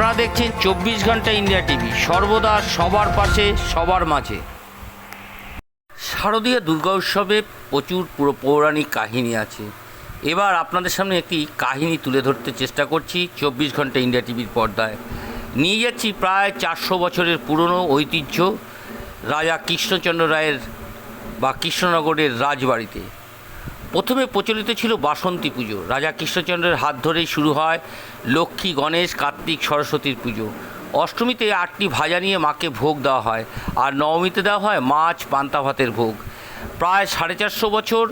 আপনারা দেখছেন চব্বিশ ঘণ্টা ইন্ডিয়া টিভি। সর্বদা সবার পাশে, সবার মাঝে। শারদীয় দুর্গা উৎসবে প্রচুর পুরো পৌরাণিক কাহিনী আছে। এবার আপনাদের সামনে একটি কাহিনী তুলে ধরতে চেষ্টা করছি চব্বিশ ঘণ্টা ইন্ডিয়া টিভির পর্দায়। নিয়ে যাচ্ছি প্রায় চারশো বছরের পুরনো ঐতিহ্য। রাজা কৃষ্ণচন্দ্র রায়ের বা কৃষ্ণনগরের রাজবাড়িতে। প্রথমে প্রচলিত ছিল বাসন্তী পুজো। রাজা কৃষ্ণচন্দ্রের হাত ধরেই শুরু হয় লক্ষ্মী, গণেশ, কার্তিক, সরস্বতীর পুজো। অষ্টমীতে আটটি ভাজা নিয়ে মাকে ভোগ দেওয়া হয় আর নবমীতে দেওয়া হয় মাছ, পান্তা ভাতের ভোগ। প্রায় সাড়ে চারশো বছর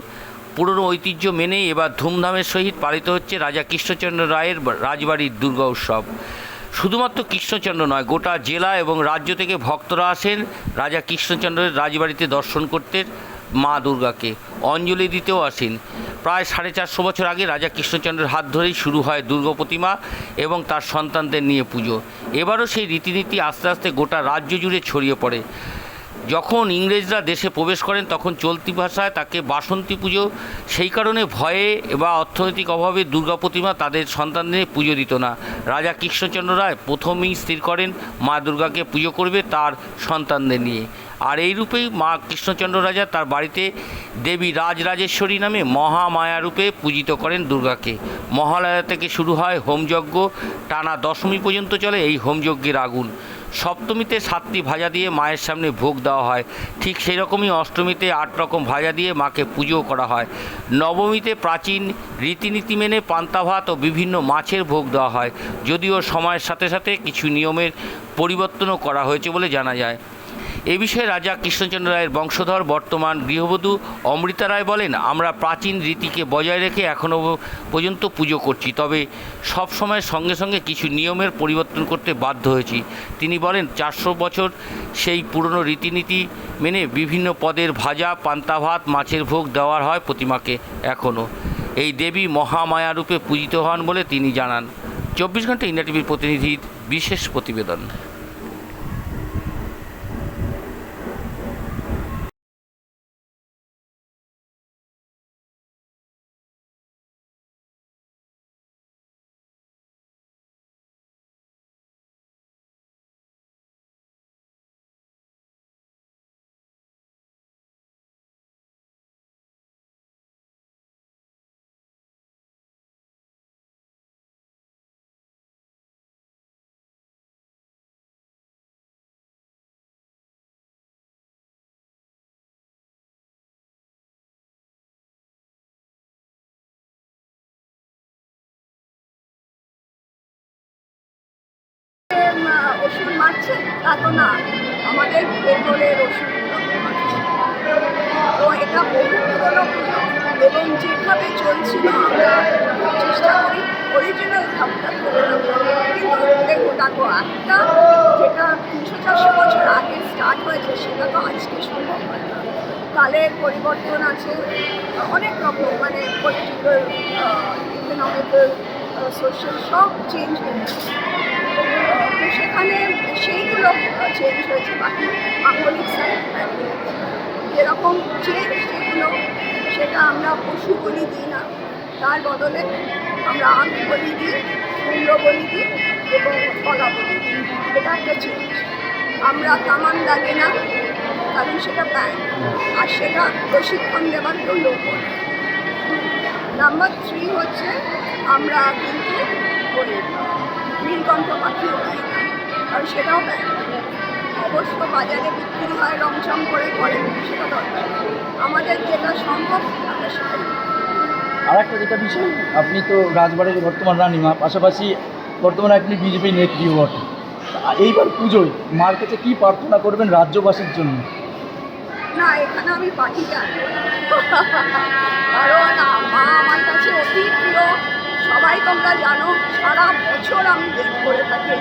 পুরনো ঐতিহ্য মেনে এবার ধুমধামের সহিত পালিত হচ্ছে রাজা কৃষ্ণচন্দ্র রায়ের রাজবাড়ির দুর্গা উৎসব। শুধুমাত্র কৃষ্ণচন্দ্র নয়, গোটা জেলা এবং রাজ্য থেকে ভক্তরা আসেন রাজা কৃষ্ণচন্দ্রের রাজবাড়িতে দর্শন করতে। মা দুর্গাকে। অঞ্জলি দিতেও আসেন। প্রায় সাড়ে চারশো বছর আগে রাজা কৃষ্ণচন্দ্রের হাত ধরেই শুরু হয় দুর্গা প্রতিমা এবং তার সন্তানদের নিয়ে পুজো। এবারও সেই রীতিনীতি আস্তে আস্তে গোটা রাজ্য জুড়ে ছড়িয়ে পড়ে। যখন ইংরেজরা দেশে প্রবেশ করেন, তখন চলতি ভাষায় তাকে বাসন্তী পুজো, সেই কারণে ভয়ে বা অর্থনৈতিক অভাবে দুর্গা প্রতিমা তাদের সন্তানদের পুজো দিত না। রাজা কৃষ্ণচন্দ্র রায় প্রথমেই স্থির করেন, মা দুর্গাকে পুজো করবে তার সন্তানদের নিয়ে। আর এই রূপেই মা কৃষ্ণচন্দ্র রাজা তার বাড়িতে দেবী রাজরাজেশ্বরী নামে মহামায়া রূপে পূজিত করেন দুর্গাকে। মহালয়া থেকে শুরু হয় হোমযজ্ঞ, টানা দশমী পর্যন্ত চলে এই হোমযজ্ঞের আগুন। সপ্তমীতে সাতটি ভাজা দিয়ে মায়ের সামনে ভোগ দেওয়া হয়। ঠিক সেই রকমই অষ্টমীতে আট রকম ভাজা দিয়ে মাকে পুজো করা হয়। নবমীতে প্রাচীন রীতিনীতি মেনে পান্তা ভাত ও বিভিন্ন মাছের ভোগ দেওয়া হয়। যদিও সময়ের সাথে সাথে কিছু নিয়মের পরিবর্তনও করা হয়েছে বলে জানা যায়। এ বিষয়ে রাজা কৃষ্ণচন্দ্র রায়ের বংশধর, বর্তমান গৃহবধূ অমৃতা রায় বলেন, আমরা প্রাচীন রীতিকে বজায় রেখে এখনও পর্যন্ত পুজো করছি, তবে সব সময় সঙ্গে সঙ্গে কিছু নিয়মের পরিবর্তন করতে বাধ্য হয়েছি। তিনি বলেন, চারশো বছর সেই পুরনো রীতিনীতি মেনে বিভিন্ন পদের ভাজা, পান্তা ভাত, মাছের ভোগ দেওয়ার হয় প্রতিমাকে এখনও এই দেবী মহামায়া রূপে পূজিত হন বলে তিনি জানান। চব্বিশ ঘণ্টা ইন্ডিয়া টিভির প্রতিনিধির বিশেষ প্রতিবেদন। মারছে তা তো না। আমাদের ভেতরের ওষুধগুলো মারছে তো এটা বহু পুরোনো এবং যেভাবে চলছিল, আমরা চেষ্টা করি অরিজিনাল ধাপটা ধরে কিন্তু দেখো দেখো, একটা যেটা তিনশো চারশো বছর আগে স্টার্ট হয়েছে, সেটা তো আজকে সম্ভব হয় না। কালের পরিবর্তন আছে, অনেক রকম মানে পলিটিক্যাল ইকোনমিক্যাল সোশ্যাল সব চেঞ্জ হয়েছে। সেখানে সেইগুলো চেঞ্জ হয়েছে, বাকি আঙ্গলিক সাইড যেরকম চেঞ্জ সেগুলো সেটা আমরা পশু বলি দিই না। তার বদলে আমরা আখ বলি দিই, কুমড়ো বলি দিই এবং কলা বলি দিই। এটা একটা চেঞ্জ আমরা কামান দাগি না, কারণ সেটা ব্যাংক আর সেটা প্রশিক্ষণ দেওয়ার কেউ লোক নাম্বার থ্রি হচ্ছে, আমরা কিন্তু ওই নীলকণ্ঠ পাখিও পাই না। কারণ সেটাও। অবশ্য বাজারে বিক্রি হয় রমচম করে করে সেটা দরকার। আমাদের যেটা সম্ভব আমরা সেটাই আর একটা যেটা বিষয় আপনি তো রাজবাড়ির বর্তমান রানীমা পাশাপাশি বর্তমানে আপনি বিজেপি নেত্রীও বটে। এইবার পুজোয় মার কাছে কী প্রার্থনা করবেন রাজ্যবাসীর জন্য? না এখানে আমি আনব কারণ মা আমার কাছে অতি প্রিয়। সবাই তোমরা জানো সারা বছর আমি করে থাকি এই